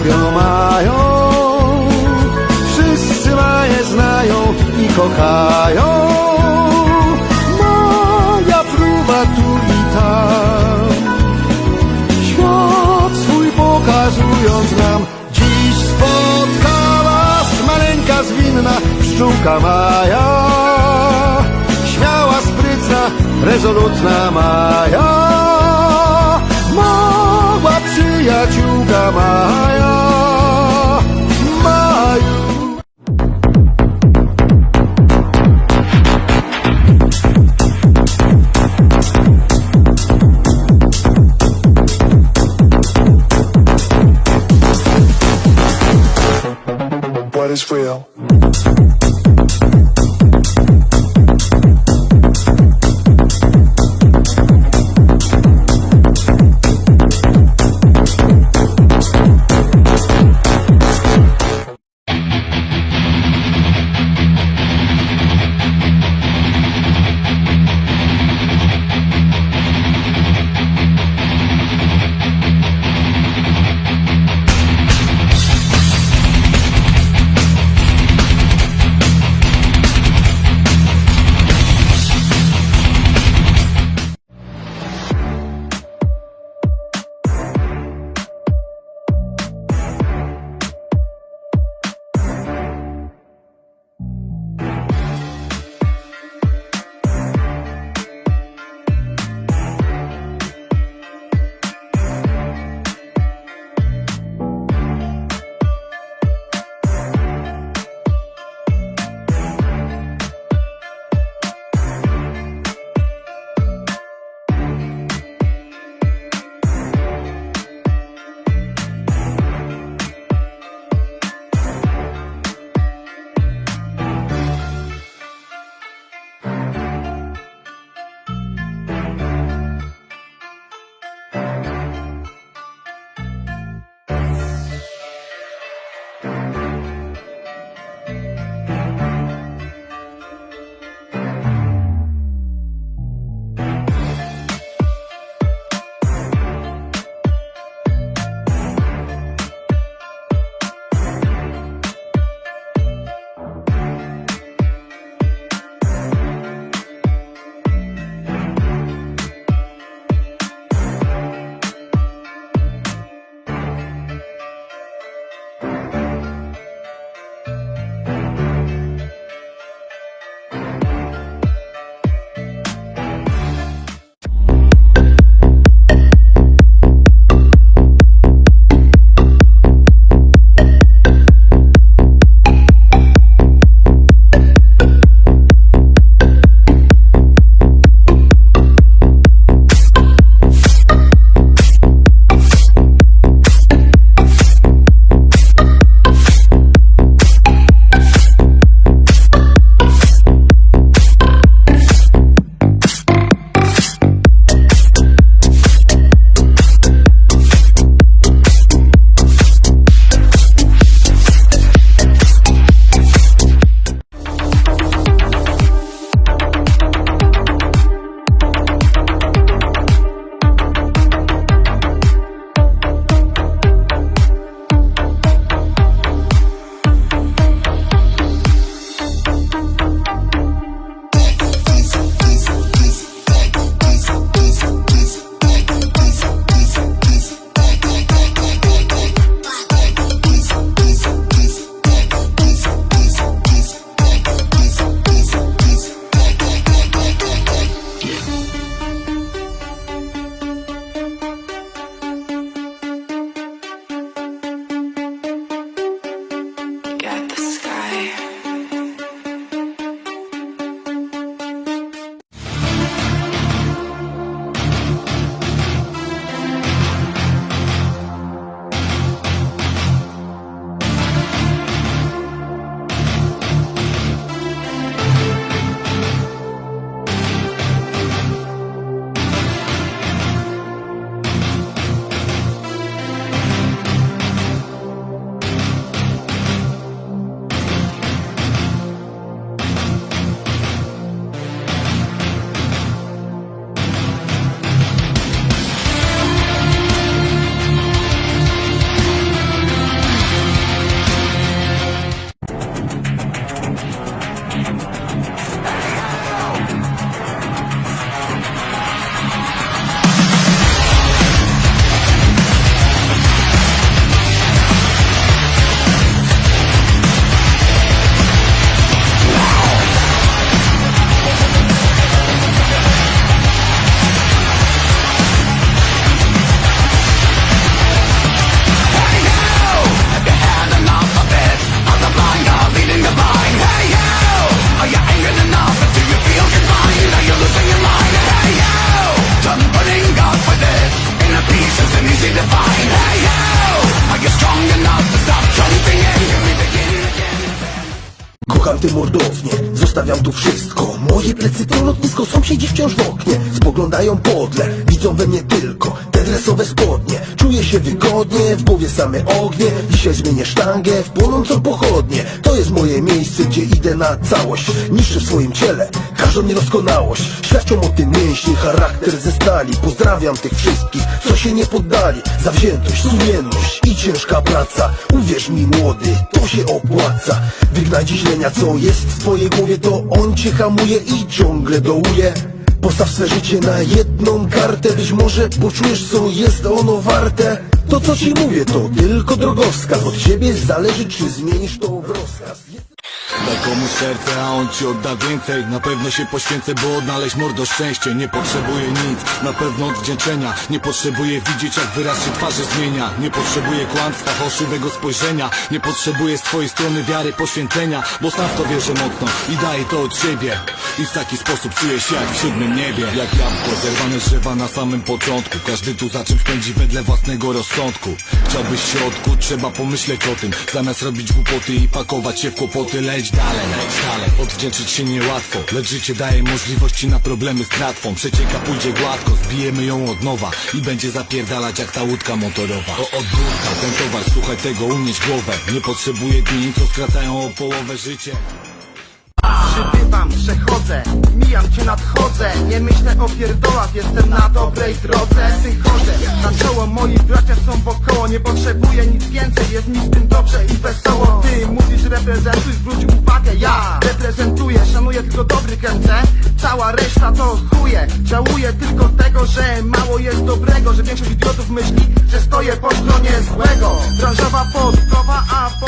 robią mają. Wszyscy Maję znają i kochają. Maja fruwa tu i tam. Świat swój pokazując nam Dziś spotka was maleńka zwinna Pszczółka Maja Śmiała, sprytna, rezolutna Maja Is real? Tę mordownię Zostawiam tu wszystko. Moje plecy to lotnisko Sąsiedzi wciąż w oknie. Spoglądają podle Widzą we mnie tylko te dresowe spodnie. Czuję się wygodnie W głowie same ognie. Dzisiaj zmienię sztangę W płonącą pochodnie To jest moje miejsce Gdzie idę na całość. Niszczę w swoim ciele Każdą niedoskonałość Świadczą o tym mięśnie Charakter ze stali. Pozdrawiam tych wszystkich Co się nie poddali. Zawziętość, sumienność i ciężka praca. Uwierz mi młody, to się opłaca. Wygnaj dziś lenia, co jest w twojej głowie To on cię hamuje i ciągle dołuje. Postaw swe życie na jedną kartę Być może poczujesz, co jest ono warte. To co ci mówię, to tylko drogowskaz. Od ciebie zależy, czy zmienisz to w rozkaz Daj komuś serce, a on ci odda więcej. Na pewno się poświęcę, by odnaleźć mordo szczęście Nie potrzebuję nic, na pewno odwdzięczenia. Nie potrzebuję widzieć, jak wyraz się twarzy zmienia. Nie potrzebuję kłamstwa, fałszywego spojrzenia. Nie potrzebuję z twojej strony wiary, poświęcenia Bo sam w to wierzę mocno i daję to od siebie. I w taki sposób czuję się jak w siódmym niebie. Jak jabłko zerwane drzewa na samym początku. Każdy tu za czymś pędzi wedle własnego rozsądku. Chciałbyś się odkuć, trzeba pomyśleć o tym. Zamiast robić głupoty i pakować się w kłopoty Leć dalej, leć dalej. Odwdzięczyć się niełatwo Lecz życie daje możliwości na problemy z tratwą. Przecieka pójdzie gładko, zbijemy ją od nowa I będzie zapierdalać jak ta łódka motorowa. O odbórka, ten towar, słuchaj tego, unieść głowę. Nie potrzebuję dni, co skracają o połowę życie Przybywam, przechodzę, mijam cię nadchodzę. Nie myślę o pierdolach, jestem na dobrej drodze. Wychodzę, na czoło moi bracia są wokoło. Nie potrzebuję nic więcej, jest mi z tym dobrze i wesoło. Ty mówisz reprezentuj, zwróć uwagę, ja reprezentuję. Szanuję tylko dobrych MC, cała reszta to chuje. Żałuję tylko tego, że mało jest dobrego Że większość idiotów myśli, że stoję po stronie złego. Branżowa podkowa, a po